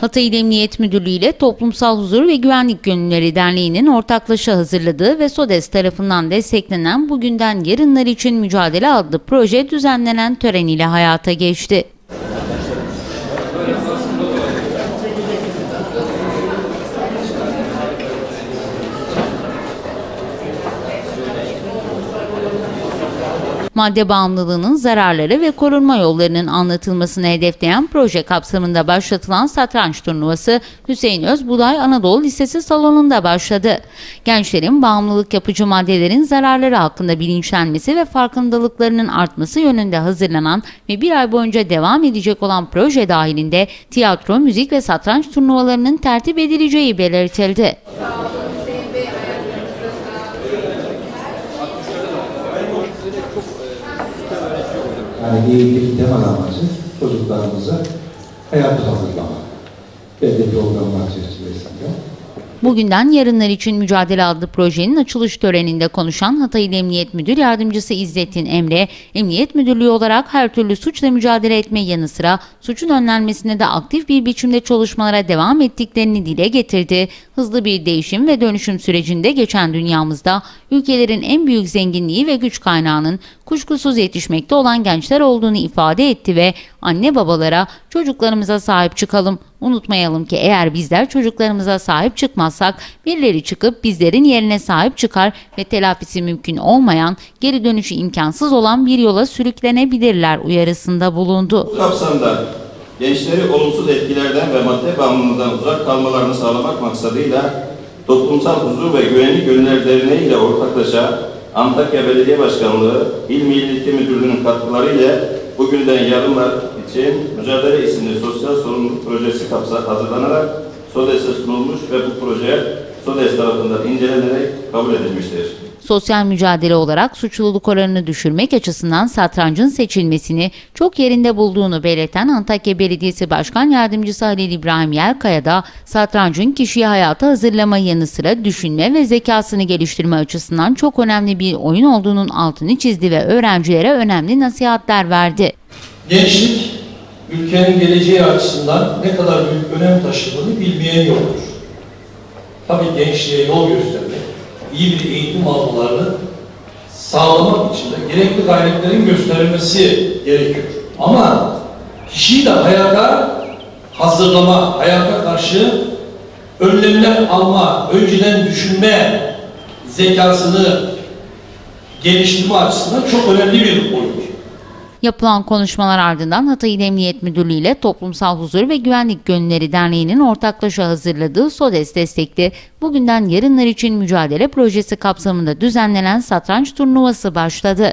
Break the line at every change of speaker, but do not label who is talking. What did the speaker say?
Hatay İl Emniyet Müdürlüğü ile Toplumsal Huzur ve Güvenlik Gönülleri Derneği'nin ortaklaşa hazırladığı ve SODES tarafından desteklenen Bugünden Yarınlar için Mücadele adlı proje düzenlenen tören ile hayata geçti. Madde bağımlılığının zararları ve korunma yollarının anlatılmasını hedefleyen proje kapsamında başlatılan satranç turnuvası Hüseyin Özbuday Anadolu Lisesi salonunda başladı. Gençlerin bağımlılık yapıcı maddelerin zararları hakkında bilinçlenmesi ve farkındalıklarının artması yönünde hazırlanan ve bir ay boyunca devam edecek olan proje dahilinde tiyatro, müzik ve satranç turnuvalarının tertip edileceği belirtildi.
Eğitimin temel amacı çocuklarımıza hayat hazırlamak. Belli programlar çerçevesinde.
Bugünden Yarınlar için Mücadele adlı projenin açılış töreninde konuşan Hatay İl Emniyet Müdür Yardımcısı İzzettin Emre, Emniyet Müdürlüğü olarak her türlü suçla mücadele etme yanı sıra suçun önlenmesine de aktif bir biçimde çalışmalara devam ettiklerini dile getirdi. Hızlı bir değişim ve dönüşüm sürecinde geçen dünyamızda ülkelerin en büyük zenginliği ve güç kaynağının kuşkusuz yetişmekte olan gençler olduğunu ifade etti ve anne babalara çocuklarımıza sahip çıkalım. Unutmayalım ki eğer bizler çocuklarımıza sahip çıkmazsak birileri çıkıp bizlerin yerine sahip çıkar ve telafisi mümkün olmayan, geri dönüşü imkansız olan bir yola sürüklenebilirler uyarısında bulundu.
Bu kapsamda gençleri olumsuz etkilerden ve madde bağımlılığından uzak kalmalarını sağlamak maksadıyla Toplumsal Huzur ve Güvenlik Gönüller Derneği ortaklaşa Antakya Belediye Başkanlığı İl Milli Müdürlüğü'nün katkılarıyla bugünden yarınlar için Mücadele isimli sosyal sorumluluk projesi kapsa hazırlanarak SODES'e sunulmuş ve bu proje SODES tarafından incelenerek kabul edilmiştir.
Sosyal mücadele olarak suçluluk oranını düşürmek açısından satrancın seçilmesini çok yerinde bulduğunu belirten Antakya Belediyesi Başkan Yardımcısı Halil İbrahim Yelkaya da satrancın kişiyi hayata hazırlama yanı sıra düşünme ve zekasını geliştirme açısından çok önemli bir oyun olduğunun altını çizdi ve öğrencilere önemli nasihatler verdi.
Gençlik ülkenin geleceği açısından ne kadar büyük önem taşıdığını bilmeyen yoktur. Tabii gençliğe yol göstermek, iyi bir eğitim almalarını sağlamak için de gerekli gayretlerin gösterilmesi gerekiyor. Ama kişiyi de hayata hazırlama, hayata karşı önlemler alma, önceden düşünme zekasını geliştirme açısından çok önemli bir oyun.
Yapılan konuşmalar ardından Hatay İl Emniyet Müdürlüğü ile Toplumsal Huzur ve Güvenlik Gönülleri Derneği'nin ortaklaşa hazırladığı SODES destekli Bugünden Yarınlar için Mücadele Projesi kapsamında düzenlenen satranç turnuvası başladı.